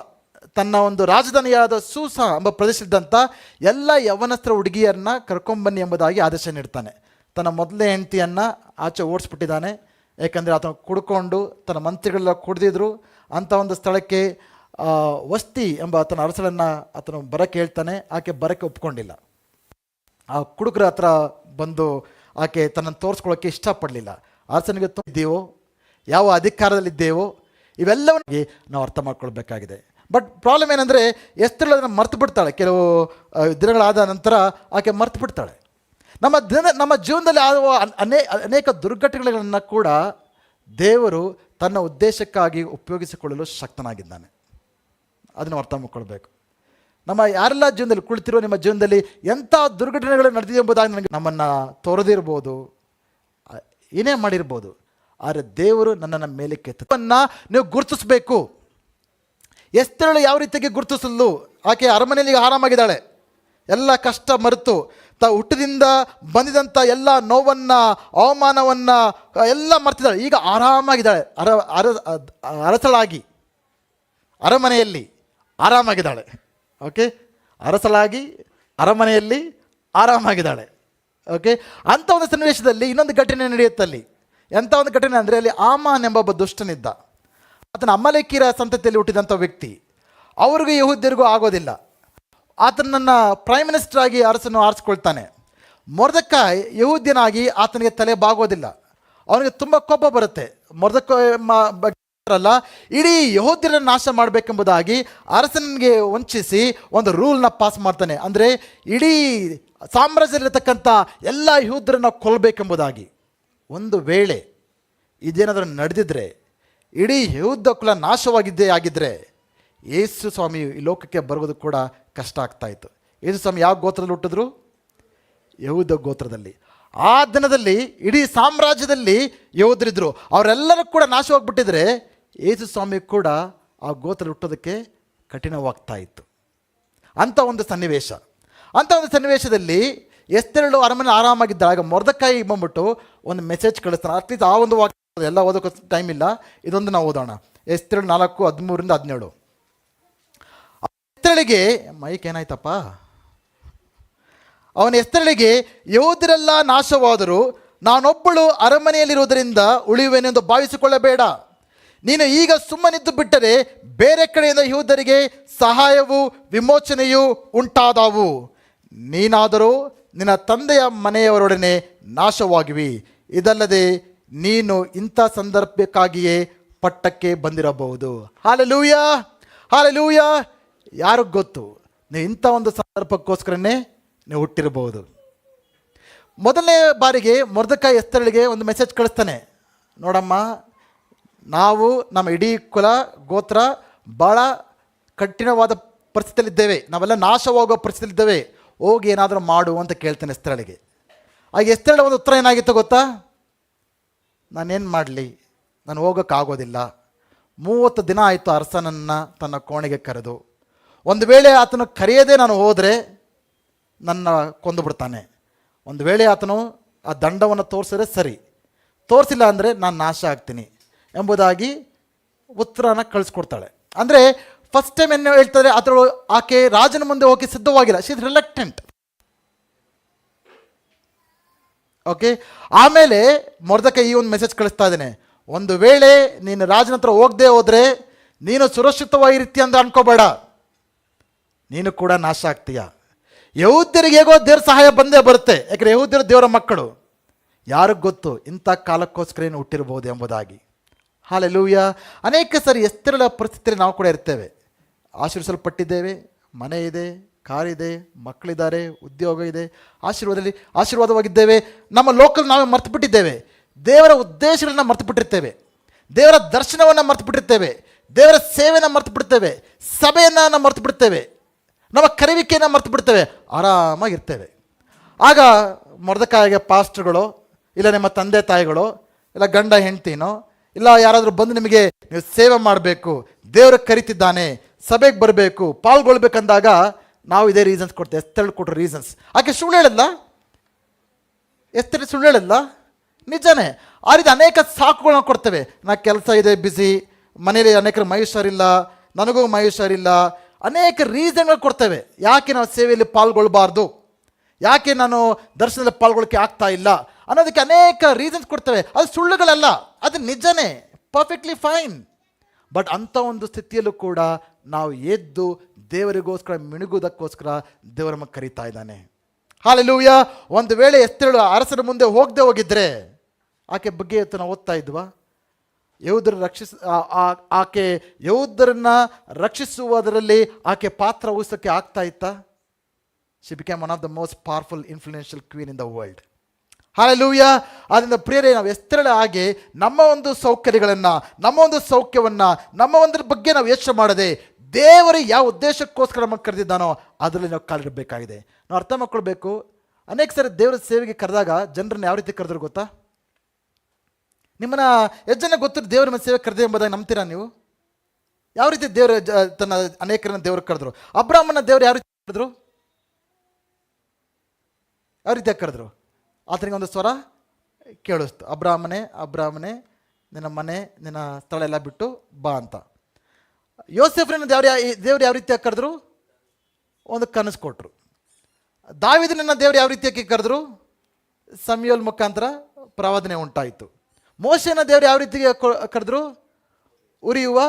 ತನ್ನ ಒಂದು ರಾಜಧಾನಿಯಾದ ಸೂಸ ಎಂಬ ಪ್ರದೇಶದಿದ್ದಂಥ ಎಲ್ಲ ಯವನಸ್ತ್ರ ಹುಡುಗಿಯರನ್ನ ಕರ್ಕೊಂಬನ್ನಿ ಎಂಬುದಾಗಿ ಆದೇಶ ನೀಡ್ತಾನೆ. ತನ್ನ ಮೊದಲನೇ ಹೆಂಡತಿಯನ್ನು ಆಚೆ ಓಡಿಸ್ಬಿಟ್ಟಿದ್ದಾನೆ. ಯಾಕಂದರೆ ಆತ ಕುಡ್ಕೊಂಡು ತನ್ನ ಮಂತ್ರಿಗಳೆಲ್ಲ ಕುಡಿದಿದ್ರು. ಅಂಥ ಒಂದು ಸ್ಥಳಕ್ಕೆ ವಸ್ತಿ ಎಂಬ ಆತನ ಅರಸಳನ್ನು ಆತನು ಬರಕ್ಕೆ ಹೇಳ್ತಾನೆ ಆಕೆ ಬರಕ್ಕೆ ಒಪ್ಕೊಂಡಿಲ್ಲ. ಆ ಕುಡುಕರ ಹತ್ರ ಬಂದು ಆಕೆ ತನ್ನನ್ನು ತೋರಿಸ್ಕೊಳ್ಳೋಕ್ಕೆ ಇಷ್ಟಪಡಲಿಲ್ಲ. ಅರಸನಿಗೆ ಇದ್ದೀವೋ? ಯಾವ ಅಧಿಕಾರದಲ್ಲಿದ್ದೇವೋ? ಇವೆಲ್ಲವನ್ನಿಗೆ ನಾವು ಅರ್ಥ ಮಾಡ್ಕೊಳ್ಬೇಕಾಗಿದೆ. ಬಟ್ ಪ್ರಾಬ್ಲಮ್ ಏನಂದರೆ ಎಷ್ಟರಲ್ಲಿ ಅದನ್ನು ಮರ್ತು ಬಿಡ್ತಾಳೆ. ಕೆಲವು ದಿನಗಳಾದ ನಂತರ ಆಕೆ ಮರ್ತು ಬಿಡ್ತಾಳೆ. ನಮ್ಮ ದಿನ, ನಮ್ಮ ಜೀವನದಲ್ಲಿ ಆಗುವ ಅನೇ, ಅನೇಕ ದುರ್ಘಟನೆಗಳನ್ನು ಕೂಡ ದೇವರು ತನ್ನ ಉದ್ದೇಶಕ್ಕಾಗಿ ಉಪಯೋಗಿಸಿಕೊಳ್ಳಲು ಶಕ್ತನಾಗಿದ್ದಾನೆ. ಅದನ್ನು ಅರ್ಥ ಮಾಡ್ಕೊಳ್ಬೇಕು. ನಮ್ಮ ಯಾರೆಲ್ಲ ಜೀವನದಲ್ಲಿ ಕುಳಿತಿರೋ ನಿಮ್ಮ ಜೀವನದಲ್ಲಿ ಎಂಥ ದುರ್ಘಟನೆಗಳು ನಡೆದಿದೆ ಎಂಬುದಾಗಿ ನನಗೆ ನಮ್ಮನ್ನು ತೊರೆದಿರ್ಬೋದು ಏನೇ ಮಾಡಿರ್ಬೋದು, ಆದರೆ ದೇವರು ನನ್ನನ್ನು ಮೇಲೆ ಕೆತ್ತನ್ನು ನೀವು ಗುರುತಿಸಬೇಕು. ಎಸ್ತೇಳು ಯಾವ ರೀತಿಯಾಗಿ ಗುರುತಿಸಲು ಆಕೆ ಅರಮನೆಯಲ್ಲಿ ಆರಾಮಾಗಿದ್ದಾಳೆ. ಎಲ್ಲ ಕಷ್ಟ ಮರೆತು ತ ಹುಟ್ಟದಿಂದ ಬಂದಿದಂಥ ಎಲ್ಲ ನೋವನ್ನು, ಅವಮಾನವನ್ನು ಎಲ್ಲ ಮರ್ತಿದ್ದಾಳೆ. ಈಗ ಆರಾಮಾಗಿದ್ದಾಳೆ. ಅರ ಅರ ಅರಸಳಾಗಿ. ಅರಮನೆಯಲ್ಲಿ. ಆರಾಮಾಗಿದ್ದಾಳೆ. ಓಕೆ ಅರಸಲಾಗಿ ಅರಮನೆಯಲ್ಲಿ ಆರಾಮಾಗಿದ್ದಾಳೆ. ಓಕೆ ಅಂಥ ಒಂದು ಸನ್ನಿವೇಶದಲ್ಲಿ ಇನ್ನೊಂದು ಘಟನೆ ನಡೆಯುತ್ತಲ್ಲಿ. ಎಂಥ ಒಂದು ಘಟನೆ ಅಂದರೆ ಅಲ್ಲಿ ಆಮಾನ್ ಎಂಬ ಒಬ್ಬ ದುಷ್ಟನಿದ್ದ. ಆತನ ಅಮ್ಮಲೇಕಿರ ಸಂತತಿಯಲ್ಲಿ ಹುಟ್ಟಿದಂಥ ವ್ಯಕ್ತಿ. ಅವ್ರಿಗೂ ಯಹೂದ್ಯರಿಗೂ ಆಗೋದಿಲ್ಲ. ಆತನನ್ನು ಪ್ರೈಮ್ ಮಿನಿಸ್ಟರ್ ಆಗಿ ಅರಸನ್ನು ಆರಿಸ್ಕೊಳ್ತಾನೆ. ಮೊರ್ದಕ್ಕಾಯ್ ಯಹೂದ್ಯನಾಗಿ ಆತನಿಗೆ ತಲೆ ಬಾಗೋದಿಲ್ಲ. ಅವನಿಗೆ ತುಂಬ ಕೋಪ ಬರುತ್ತೆ. ಮೊರ್ದಕ್ಕಾಯ್ ಬಗ್ಗೆ ಅಲ್ಲ ಇಡೀ ಯಹೋದ್ಯರನ್ನು ನಾಶ ಮಾಡಬೇಕೆಂಬುದಾಗಿ ಅರಸನಿಗೆ ವಂಚಿಸಿ ಒಂದು ರೂಲ್ನ ಪಾಸ್ ಮಾಡ್ತಾನೆ. ಅಂದರೆ ಇಡೀ ಸಾಮ್ರಾಜ್ಯದಲ್ಲಿರ್ತಕ್ಕಂಥ ಎಲ್ಲ ಯಹೋದ್ರನ್ನ ಕೊಲ್ಲಬೇಕೆಂಬುದಾಗಿ. ಒಂದು ವೇಳೆ ಇದೇನಾದರೂ ನಡೆದಿದ್ರೆ, ಇಡೀ ಯಹೂದ ಕುಲ ನಾಶವಾಗಿದ್ದೇ ಆಗಿದ್ದರೆ ಯೇಸು ಸ್ವಾಮಿ ಈ ಲೋಕಕ್ಕೆ ಬರುವುದು ಕೂಡ ಕಷ್ಟ ಆಗ್ತಾ ಇತ್ತು. ಯೇಸು ಸ್ವಾಮಿ ಯಾವ ಗೋತ್ರದಲ್ಲಿ ಹುಟ್ಟಿದ್ರು? ಯಹೂದ ಗೋತ್ರದಲ್ಲಿ. ಆ ದಿನದಲ್ಲಿ ಇಡೀ ಸಾಮ್ರಾಜ್ಯದಲ್ಲಿ ಯೋಧರಿದ್ದರು ಅವರೆಲ್ಲರೂ ಕೂಡ ನಾಶವಾಗ್ಬಿಟ್ಟಿದ್ರೆ ಯೇಸು ಸ್ವಾಮಿ ಕೂಡ ಆ ಗೋತ್ರ ಹುಟ್ಟೋದಕ್ಕೆ ಕಠಿಣವಾಗ್ತಾ ಇತ್ತು ಅಂಥ ಒಂದು ಸನ್ನಿವೇಶ. ಅಂಥ ಒಂದು ಸನ್ನಿವೇಶದಲ್ಲಿ ಎಸ್ತೆರಳು ಅರಮನೆ ಆರಾಮಾಗಿದ್ದಾಗ ಮೊರ್ದಕಾಯಿ ಬಂದ್ಬಿಟ್ಟು ಒಂದು ಮೆಸೇಜ್ ಕಳಿಸ್ತಾನೆ. ಅಟ್ಲೀಸ್ಟ್ ಆ ಒಂದು ವಾಕ್ಯ ಎಲ್ಲ ಓದೋಕ್ಕೆ ಟೈಮ್ ಇಲ್ಲ. ಇದೊಂದು ನಾವು ಓದೋಣ. ಎಸ್ತೆರಳು ನಾಲ್ಕು, ಹದಿಮೂರಿಂದ ಹದಿನೇಳು. ಎಸ್ತೆರಳಿಗೆ, ಮೈಕ್ ಏನಾಯ್ತಪ್ಪ? ಅವನ ಎಸ್ತಳಿಗೆ ಯೋಧರೆಲ್ಲ ನಾಶವಾದರೂ ನಾನೊಬ್ಬಳು ಅರಮನೆಯಲ್ಲಿರುವುದರಿಂದ ಉಳಿಯುವೆನೆಂದು ಭಾವಿಸಿಕೊಳ್ಳಬೇಡ. ನೀನು ಈಗ ಸುಮ್ಮನಿದ್ದು ಬಿಟ್ಟರೆ ಬೇರೆ ಕಡೆಯಿಂದ ಯಹೂದರಿಗೆ ಸಹಾಯವೂ ವಿಮೋಚನೆಯೂ ಉಂಟಾದವು. ನೀನಾದರೂ ನಿನ್ನ ತಂದೆಯ ಮನೆಯವರೊಡನೆ ನಾಶವಾಗಿವಿ. ಇದಲ್ಲದೆ ನೀನು ಇಂಥ ಸಂದರ್ಭಕ್ಕಾಗಿಯೇ ಪಟ್ಟಕ್ಕೆ ಬಂದಿರಬಹುದು. ಹಾಲೆಲೂಯ! ಹಾಲೆಲೂಯ! ಯಾರಿಗೆ ಗೊತ್ತು? ನೀವು ಇಂಥ ಒಂದು ಸಂದರ್ಭಕ್ಕೋಸ್ಕರನೇ ನೀವು ಹುಟ್ಟಿರಬಹುದು. ಮೊದಲನೇ ಬಾರಿಗೆ ಮೊರ್ದಕಾಯಿ ಎಸ್ತಳಿಗೆ ಒಂದು ಮೆಸೇಜ್ ಕಳಿಸ್ತಾನೆ. ನೋಡಮ್ಮ ನಾವು ನಮ್ಮ ಇಡೀ ಕುಲ, ಗೋತ್ರ ಭಾಳ ಕಠಿಣವಾದ ಪರಿಸ್ಥಿತಿಯಲ್ಲಿದ್ದೇವೆ. ನಾವೆಲ್ಲ ನಾಶವಾಗೋ ಪರಿಸ್ಥಿತಿಯಲ್ಲಿದ್ದೇವೆ. ಹೋಗಿ ಏನಾದರೂ ಮಾಡು ಅಂತ ಕೇಳ್ತೇನೆ ಎಸ್ತರಳಿಗೆ. ಆಗ ಎಸ್ತರಳ ಒಂದು ಉತ್ತರ ಏನಾಗಿತ್ತು ಗೊತ್ತಾ? ನಾನೇನು ಮಾಡಲಿ? ನಾನು ಹೋಗೋಕ್ಕಾಗೋದಿಲ್ಲ ಮೂವತ್ತು ದಿನ ಆಯಿತು ಅರಸನನ್ನು ತನ್ನ ಕೋಣೆಗೆ ಕರೆದು. ಒಂದು ವೇಳೆ ಆತನು ಕರೆಯದೇ ನಾನು ಹೋದರೆ ನನ್ನ ಕೊಂದು ಬಿಡ್ತಾನೆ. ಒಂದು ವೇಳೆ ಆತನು ಆ ದಂಡವನ್ನು ತೋರಿಸಿದ್ರೆ ಸರಿ. ತೋರಿಸಿಲ್ಲ ಅಂದರೆ ನಾನು ನಾಶ ಆಗ್ತೀನಿ. ಎಂಬುದಾಗಿ ಉತ್ತರನ ಕಳಿಸ್ಕೊಡ್ತಾಳೆ. ಅಂದರೆ ಫಸ್ಟ್ ಟೈಮ್ ಏನು ಹೇಳ್ತಾರೆ ಅದರ ಆಕೆ ರಾಜನ ಮುಂದೆ ಹೋಗಿ ಸಿದ್ಧವಾಗಿಲ್ಲ. ಶಿ ಇಸ್ ರಿಲೆಕ್ಟೆಂಟ್ ಓಕೆ ಆಮೇಲೆ ಮೊರ್ದಕ ಈ ಒಂದು ಮೆಸೇಜ್ ಕಳಿಸ್ತಾ ಇದ್ದೇನೆ. ಒಂದು ವೇಳೆ ನೀನು ರಾಜನ ಹತ್ರ ಹೋಗದೆ ಹೋದರೆ ನೀನು ಸುರಕ್ಷಿತವಾಗಿರ್ತೀಯ ಅಂತ ಅನ್ಕೋಬೇಡ. ನೀನು ಕೂಡ ನಾಶ ಆಗ್ತೀಯ. ಯಹೂದ್ಯರಿಗೆ ಹೇಗೋ ದೇವ್ರ ಸಹಾಯ ಬಂದೇ ಬರುತ್ತೆ. ಯಾಕಂದರೆ ಯಹೂದ್ಯರು ದೇವರ ಮಕ್ಕಳು. ಯಾರಿಗೆ ಗೊತ್ತು? ಇಂಥ ಕಾಲಕ್ಕೋಸ್ಕರ ಏನು ಹುಟ್ಟಿರ್ಬೋದು ಎಂಬುದಾಗಿ. ಹಾಲೆಲೂಯ. ಅನೇಕ ಸರಿ ಎಷ್ಟೆಲ್ಲ ಪರಿಸ್ಥಿತಿಯಲ್ಲಿ ನಾವು ಕೂಡ ಇರ್ತೇವೆ. ಆಶೀರ್ವಿಸಲ್ಪಟ್ಟಿದ್ದೇವೆ. ಮನೆ ಇದೆ ಕಾರಿದೆ ಮಕ್ಕಳಿದ್ದಾರೆ, ಉದ್ಯೋಗ ಇದೆ. ಆಶೀರ್ವಾದದಲ್ಲಿ ಆಶೀರ್ವಾದವಾಗಿದ್ದೇವೆ. ನಮ್ಮ ಲೋಕಲ್ ನಾವೇ ಮರ್ತು ಬಿಟ್ಟಿದ್ದೇವೆ ದೇವರ ಉದ್ದೇಶಗಳನ್ನ ಮರ್ತು ಬಿಟ್ಟಿರ್ತೇವೆ ದೇವರ ದರ್ಶನವನ್ನು ಮರ್ತು ಬಿಟ್ಟಿರ್ತೇವೆ ದೇವರ ಸೇವೆಯನ್ನು ಮರ್ತು ಬಿಡ್ತೇವೆ ಸಭೆಯನ್ನು ನಾವು ಮರ್ತು ಬಿಡ್ತೇವೆ ನಮ್ಮ ಕರಿವಿಕೆಯನ್ನು ಮರ್ತು ಬಿಡ್ತೇವೆ ಆರಾಮಾಗಿರ್ತೇವೆ. ಆಗ ಮೊದಕಾಯಿಗೆ ಪಾಸ್ಟ್ರುಗಳು ಇಲ್ಲ ನಿಮ್ಮ ತಂದೆ ತಾಯಿಗಳು, ಇಲ್ಲ ಗಂಡ ಹೆಂಡ್ತಿನೋ ಇಲ್ಲ, ಯಾರಾದರೂ ಬಂದು ನಿಮಗೆ ನೀವು ಸೇವೆ ಮಾಡಬೇಕು, ದೇವರ ಕರಿತಿದ್ದಾನೆ, ಸಭೆಗೆ ಬರಬೇಕು, ಪಾಲ್ಗೊಳ್ಬೇಕಂದಾಗ ನಾವು ಇದೇ ರೀಸನ್ಸ್ ಕೊಡ್ತೇವೆ. ಎಷ್ಟೆರಡು ಕೊಟ್ಟರು ರೀಸನ್ಸ್ ಆಕೆ ಸುಳ್ಳು ಹೇಳಿಲ್ಲ ಸುಳ್ಳೇಳಲ್ಲ ನಿಜನೇ. ಆ ರೀತಿ ಅನೇಕ ಸಾಕುಗಳನ್ನ ಕೊಡ್ತೇವೆ. ನಾ ಕೆಲಸ ಇದೆ ಬಿಸಿ ಮನೇಲಿ ಅನೇಕರು ಮಹೇಶ್ವರಿಲ್ಲ ನನಗೂ ಮಹೇಶ್ವರಿಲ್ಲ ಅನೇಕ ರೀಸನ್ಗಳು ಕೊಡ್ತೇವೆ. ಯಾಕೆ ನಾವು ಸೇವೆಯಲ್ಲಿ ಪಾಲ್ಗೊಳ್ಬಾರ್ದು? ಯಾಕೆ ನಾನು ದರ್ಶನದಲ್ಲಿ ಪಾಲ್ಗೊಳ್ಳಕ್ಕೆ ಆಗ್ತಾ ಇಲ್ಲ? ಅನ್ನೋದಕ್ಕೆ ಅನೇಕ ರೀಸನ್ಸ್ ಕೊಡ್ತವೆ. ಅದು ಸುಳ್ಳುಗಳಲ್ಲ, ಅದು ನಿಜನೇ ಪರ್ಫೆಕ್ಟ್ಲಿ ಫೈನ್ ಬಟ್ ಅಂಥ ಒಂದು ಸ್ಥಿತಿಯಲ್ಲೂ ಕೂಡ ನಾವು ಎದ್ದು ದೇವರಿಗೋಸ್ಕರ ಮಿಣುಗುವುದಕ್ಕೋಸ್ಕರ ದೇವರಮ್ಮ ಕರೀತಾ ಇದ್ದಾನೆ. ಹಾಲೆಲೂಯ ಒಂದು ವೇಳೆ ಎಸ್ತೇಳು ಅರಸರ ಮುಂದೆ ಹೋಗದೆ ಹೋಗಿದ್ರೆ, ಆಕೆ ಬಗ್ಗೆ ಇವತ್ತು ನಾವು ಓದ್ತಾ ಇದ್ವಾ? ಯಹೂದರ ರಕ್ಷಿಸ ಆಕೆ ಯಹೂದರನ್ನ ರಕ್ಷಿಸುವುದರಲ್ಲಿ ಆಕೆ ಪಾತ್ರ ವಹಿಸೋಕ್ಕೆ ಆಗ್ತಾ ಇತ್ತಾ? She became one of the most powerful influential queen in the world hallelujah. ಆದ್ದರಿಂದ ಪ್ರಿಯರೇ, ನಾವು ಎಷ್ಟರಳ ಹಾಗೆ ನಮ್ಮ ಒಂದು ಸೌಕರ್ಯಗಳನ್ನು, ನಮ್ಮ ಒಂದು ಸೌಖ್ಯವನ್ನು, ನಮ್ಮ ಒಂದ್ರ ಬಗ್ಗೆ ನಾವು ಯೋಚನೆ ಮಾಡದೆ ದೇವರು ಯಾವ ಉದ್ದೇಶಕ್ಕೋಸ್ಕರ ನಮಗೆ ಕರೆದಿದ್ದಾನೋ ಅದರಲ್ಲಿ ನಾವು ಕಾಲಿಡಬೇಕಾಗಿದೆ. ನಾವು ಅರ್ಥ ಮಾಡ್ಕೊಳ್ಬೇಕು. ಅನೇಕ ಸರಿ ದೇವರ ಸೇವೆಗೆ ಕರೆದಾಗ ಜನರನ್ನು ಯಾವ ರೀತಿ ಕರೆದ್ರು ಗೊತ್ತಾ? ನಿಮ್ಮನ್ನ ಎಷ್ಟು ಜನ ಗೊತ್ತು ದೇವರ ಸೇವೆ ಕರೆದೆ ಎಂಬುದಾಗಿ ನಂಬ್ತೀರಾ ನೀವು? ಯಾವ ರೀತಿ ದೇವರ ತನ್ನ ಅನೇಕರನ್ನ ದೇವರು ಕರೆದ್ರು? ಅಬ್ರಾಹ್ಮನ ದೇವರು ಯಾವ ರೀತಿ ಕರೆದ್ರು? ಯಾವ ರೀತಿಯಾಗಿ ಕರೆದ್ರು? ಆತನಿಗೆ ಒಂದು ಸ್ವರ ಕೇಳಿಸ್ತು. ಅಬ್ರಾಹ್ಮನೆ ಅಬ್ರಾಹ್ಮನೆ, ನಿನ್ನ ಮನೆ, ನಿನ್ನ ಸ್ಥಳ ಎಲ್ಲ ಬಿಟ್ಟು ಬಾ ಅಂತ. ಯೋಸೆಫ್ರನ್ನ ದೇವ್ರು ದೇವ್ರು ಯಾವ ರೀತಿಯಾಗಿ ಕರೆದ್ರು? ಒಂದು ಕನಸು ಕೊಟ್ಟರು ದಾವಿದನನ್ನ ದೇವ್ರು ಯಾವ ರೀತಿಯಾಗಿ ಕರೆದ್ರು? ಸಮಯೋಲ್ ಮುಖಾಂತರ ಪ್ರವಾದನೆ ಉಂಟಾಯಿತು. ಮೋಶನ ದೇವ್ರು ಯಾವ ರೀತಿಗೆ ಕರೆದ್ರು? ಉರಿಯುವ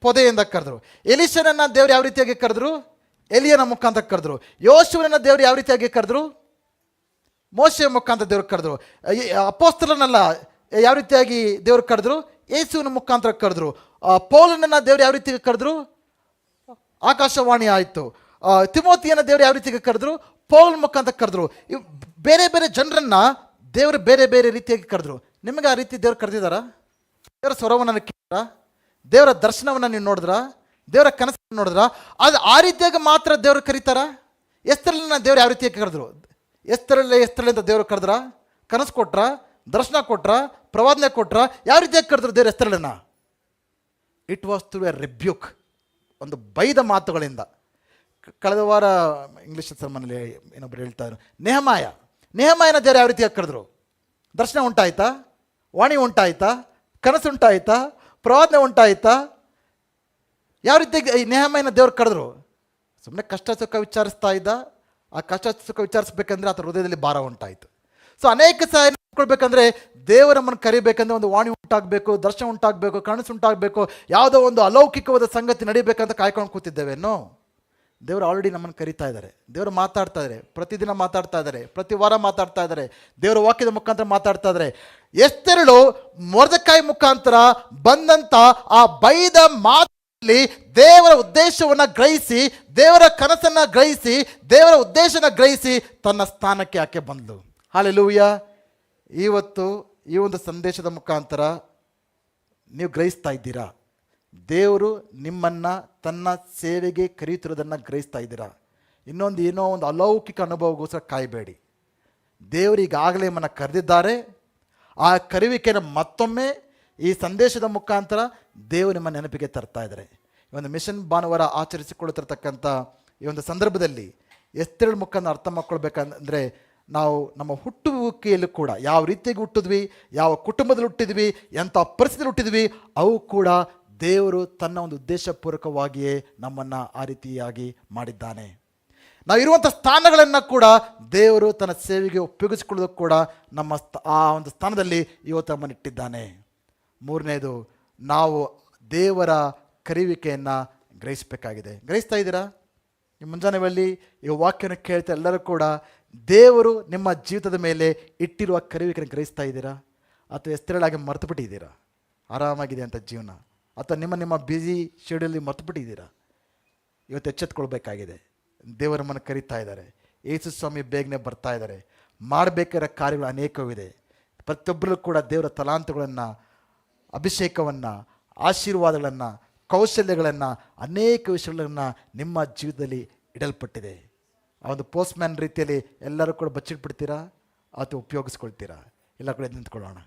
ಪೊದೆಯಿಂದ ಕರೆದ್ರು. ಎಲಿಶನನ್ನ ದೇವ್ರು ಯಾವ ರೀತಿಯಾಗಿ ಕರೆದ್ರು? ಎಲಿಯನ ಮುಖಾಂತರ ಕರೆದ್ರು. ಯೋಶುವನನ್ನ ದೇವ್ರು ಯಾವ ರೀತಿಯಾಗಿ ಕರೆದ್ರು? ಮೋಶೆಯ ಮುಖಾಂತರ ದೇವ್ರಿಗೆ ಕರೆದ್ರು. ಅಪೋಸ್ತಲನಲ್ಲ, ಯಾವ ರೀತಿಯಾಗಿ ದೇವ್ರಿಗೆ ಕರೆದ್ರು? ಯೇಸುವಿನ ಮುಖಾಂತರ ಕರೆದ್ರು. ಪೌಲನನ್ನು ದೇವ್ರು ಯಾವ ರೀತಿಗೆ ಕರೆದ್ರು? ಆಕಾಶವಾಣಿ ಆಯಿತು. ತಿಮೋತಿಯನ್ನು ದೇವ್ರು ಯಾವ ರೀತಿಯಾಗಿ ಕರೆದ್ರು? ಪೌಲ್ ಮುಖಾಂತರ ಕರೆದ್ರು. ಇವ್ ಬೇರೆ ಬೇರೆ ಜನರನ್ನ ದೇವರು ಬೇರೆ ಬೇರೆ ರೀತಿಯಾಗಿ ಕರೆದ್ರು. ನಿಮಗೆ ಆ ರೀತಿ ದೇವ್ರು ಕರೆದಿದ್ದಾರಾ? ದೇವರ ಸ್ವರವನ್ನು ಕೇಳಿದ್ರ? ದೇವರ ದರ್ಶನವನ್ನು ನೀವು ನೋಡಿದ್ರ? ದೇವರ ಕನಸನ್ನು ನೋಡಿದ್ರ? ಅದು ಆ ರೀತಿಯಾಗಿ ಮಾತ್ರ ದೇವರು ಕರೀತಾರ? ಎಸ್ತರನ್ನ ದೇವ್ರು ಯಾವ ರೀತಿಯಾಗಿ ಕರೆದ್ರು? ಎಸ್ತರಲ್ಲೇ ಎಸ್ತರಲ್ಲೇ ಅಂತ ದೇವರು ಕರೆದ್ರ? ಕನಸು ಕೊಟ್ರ? ದರ್ಶನ ಕೊಟ್ರ? ಪ್ರವಾದನೆ ಕೊಟ್ರ? ಯಾವ ರೀತಿಯಾಗಿ ಕರೆದ್ರು ದೇವ್ರ ಎಸ್ತರಳನ್ನ it was through a rebuke ಒಂದು ಬೈದ ಮಾತುಗಳಿಂದ. ಕಳೆದ ವಾರ ಇಂಗ್ಲೀಷ್ ಸರ್ಮನಲ್ಲಿ ಹೇಳ್ತಾ ಇದ್ರು, ನೆಹಮಾಯ, ನೆಹಮಾಯನ ದೇವರು ಯಾವ ರೀತಿಯಾಗಿ ಕರೆದ್ರು? ದರ್ಶನ ಉಂಟಾಯ್ತಾ? ವಾಣಿ ಉಂಟಾಯ್ತಾ? ಕನಸು ಉಂಟಾಯ್ತಾ? ಪ್ರವಾದನೆ ಉಂಟಾಯ್ತಾ? ಯಾವ ರೀತಿಯಾಗಿ ಈ ನೇಹಮಾಯನ ದೇವ್ರು ಕರೆದ್ರು? ಸುಮ್ಮನೆ ಕಷ್ಟ ಸುಖ ವಿಚಾರಿಸ್ತಾ ಇದ್ದ. ಆ ಕಷ್ಟ ಸುಖ ವಿಚಾರಿಸ್ಬೇಕಂದ್ರೆ ಆತ ಹೃದಯದಲ್ಲಿ ಭಾರ ಉಂಟಾಯಿತು. ಸೊ ಅನೇಕ ಸಾರಿ ಕೊಡ್ಬೇಕಂದ್ರೆ ದೇವರ ನಮ್ಮನ್ನು ಕರಿಬೇಕಂದ್ರೆ ಒಂದು ವಾಣಿ ಉಂಟಾಗಬೇಕು, ದರ್ಶನ ಉಂಟಾಗಬೇಕು, ಕನಸು ಉಂಟಾಗಬೇಕು, ಯಾವುದೋ ಒಂದು ಅಲೌಕಿಕವಾದ ಸಂಗತಿ ನಡಿಬೇಕಂತ ಕಾಯ್ಕೊಂಡು ಕೂತಿದ್ದೇವೇನೋ ದೇವರು ಆಲ್ರೆಡಿ ನಮ್ಮನ್ನು ಕರಿತಾ ಇದ್ದಾರೆ. ದೇವರು ಮಾತಾಡ್ತಾ ಇದ್ದಾರೆ. ಪ್ರತಿದಿನ ಮಾತಾಡ್ತಾ ಇದ್ದಾರೆ. ಪ್ರತಿ ವಾರ ಮಾತಾಡ್ತಾ ಇದ್ದಾರೆ. ದೇವರ ವಾಕ್ಯದ ಮುಖಾಂತರ ಮಾತಾಡ್ತಾ ಇದ್ದಾರೆ. ಎಷ್ಟೆರಳು ಮೊರದಕಾಯಿ ಮುಖಾಂತರ ಬಂದಂಥ ಆ ಬೈದ ಮಾತಲ್ಲಿ ದೇವರ ಉದ್ದೇಶವನ್ನು ಗ್ರಹಿಸಿ, ದೇವರ ಕನಸನ್ನು ಗ್ರಹಿಸಿ, ದೇವರ ಉದ್ದೇಶನ ಗ್ರಹಿಸಿ ತನ್ನ ಸ್ಥಾನಕ್ಕೆ ಆಕೆ ಬಂದಳು ಹಾಲೆಲೂಯ ಇವತ್ತು ಈ ಒಂದು ಸಂದೇಶದ ಮುಖಾಂತರ ನೀವು ಗ್ರಹಿಸ್ತಾ ಇದ್ದೀರಾ? ದೇವರು ನಿಮ್ಮನ್ನು ತನ್ನ ಸೇವೆಗೆ ಕರೆಯುತ್ತಿರೋದನ್ನು ಗ್ರಹಿಸ್ತಾ ಇದ್ದೀರಾ? ಇನ್ನೊಂದು ಏನೋ ಒಂದು ಅಲೌಕಿಕ ಅನುಭವಗೋಸ್ಕರ ಕಾಯಬೇಡಿ. ದೇವರು ಈಗಾಗಲೇ ನಿಮ್ಮನ್ನು ಕರೆದಿದ್ದಾರೆ. ಆ ಕರೆಯುವಿಕೆಯನ್ನು ಮತ್ತೊಮ್ಮೆ ಈ ಸಂದೇಶದ ಮುಖಾಂತರ ದೇವರು ನಿಮ್ಮ ನೆನಪಿಗೆ ತರ್ತಾ ಇದ್ದಾರೆ. ಈ ಒಂದು ಮಿಷನ್ ಭಾನುವಾರ ಆಚರಿಸಿಕೊಳ್ಳುತ್ತಿರ್ತಕ್ಕಂಥ ಈ ಒಂದು ಸಂದರ್ಭದಲ್ಲಿ ಎಷ್ಟೇಳು ಮುಖನ ಅರ್ಥ ಮಾಡ್ಕೊಳ್ಬೇಕಂದ್ರೆ ನಾವು ನಮ್ಮ ಹುಟ್ಟುವಿಕೆಯಲ್ಲೂ ಕೂಡ ಯಾವ ರೀತಿಯಾಗಿ ಹುಟ್ಟಿದ್ವಿ, ಯಾವ ಕುಟುಂಬದಲ್ಲಿ ಹುಟ್ಟಿದ್ವಿ, ಎಂಥ ಪರಿಸ್ಥಿತಿಯಲ್ಲಿ ಹುಟ್ಟಿದ್ವಿ, ಅವು ಕೂಡ ದೇವರು ತನ್ನ ಒಂದು ಉದ್ದೇಶಪೂರ್ವಕವಾಗಿಯೇ ನಮ್ಮನ್ನು ಆ ರೀತಿಯಾಗಿ ಮಾಡಿದ್ದಾನೆ. ನಾವು ಇರುವಂಥ ಸ್ಥಾನಗಳನ್ನು ಕೂಡ ದೇವರು ತನ್ನ ಸೇವೆಗೆ ಉಪಯೋಗಿಸಿಕೊಳ್ಳೋದಕ್ಕೆ ಕೂಡ ನಮ್ಮ ಆ ಒಂದು ಸ್ಥಾನದಲ್ಲಿ ಇವತ್ತು ನಮ್ಮನ್ನು ಇಟ್ಟಿದ್ದಾನೆ. ಮೂರನೇದು ನಾವು ದೇವರ ಕರೆಯುವಿಕೆಯನ್ನು ಗ್ರಹಿಸಬೇಕಾಗಿದೆ. ಗ್ರಹಿಸ್ತಾ ಇದ್ದೀರಾ? ಈ ಮುಂಜಾನೆ ಬಳಿ ಈ ವಾಕ್ಯನ ಕೇಳ್ತಾ ಎಲ್ಲರೂ ಕೂಡ ದೇವರು ನಿಮ್ಮ ಜೀವಿತದ ಮೇಲೆ ಇಟ್ಟಿರುವ ಕರಿವಿಕೆಯನ್ನು ಗ್ರಹಿಸ್ತಾ ಇದ್ದೀರಾ? ಅಥವಾ ಎಸ್ತಿರಳಾಗಿ ಮರೆತು ಬಿಟ್ಟಿದ್ದೀರಾ ಆರಾಮಾಗಿದೆ ಅಂತ ಜೀವನ. ಅಥವಾ ನಿಮ್ಮ ನಿಮ್ಮ ಬ್ಯುಸಿ ಶೆಡ್ಯೂಲಲ್ಲಿ ಮರೆತು ಬಿಟ್ಟಿದ್ದೀರಾ ಇವತ್ತು ಎಚ್ಚೆತ್ಕೊಳ್ಬೇಕಾಗಿದೆ. ದೇವರ ಮನ ಕರೀತಾ ಇದ್ದಾರೆ. ಯೇಸು ಸ್ವಾಮಿ ಬೇಗನೆ ಬರ್ತಾ ಇದ್ದಾರೆ. ಮಾಡಬೇಕಾದ ಕಾರ್ಯಗಳು ಅನೇಕವಿದೆ. ಪ್ರತಿಯೊಬ್ಬರು ಕೂಡ ದೇವರ ತಲಾಂತಗಳನ್ನು ಅಭಿಷೇಕವನ್ನು, ಆಶೀರ್ವಾದಗಳನ್ನು, ಕೌಶಲ್ಯಗಳನ್ನು, ಅನೇಕ ವಿಷಯಗಳನ್ನು ನಿಮ್ಮ ಜೀವಿತದಲ್ಲಿ ಇಡಲ್ಪಟ್ಟಿದೆ. ಆ ಒಂದು ಪೋಸ್ಟ್ ಮ್ಯಾನ್ ರೀತಿಯಲ್ಲಿ ಎಲ್ಲರೂ ಕೂಡ ಬಚ್ಚಿಟ್ಬಿಡ್ತೀರಾ? ಅಥವಾ ಉಪಯೋಗಿಸ್ಕೊಳ್ತೀರಾ? ಎಲ್ಲ ಕೂಡ ನಿಂತ್ಕೊಳ್ಳೋಣ.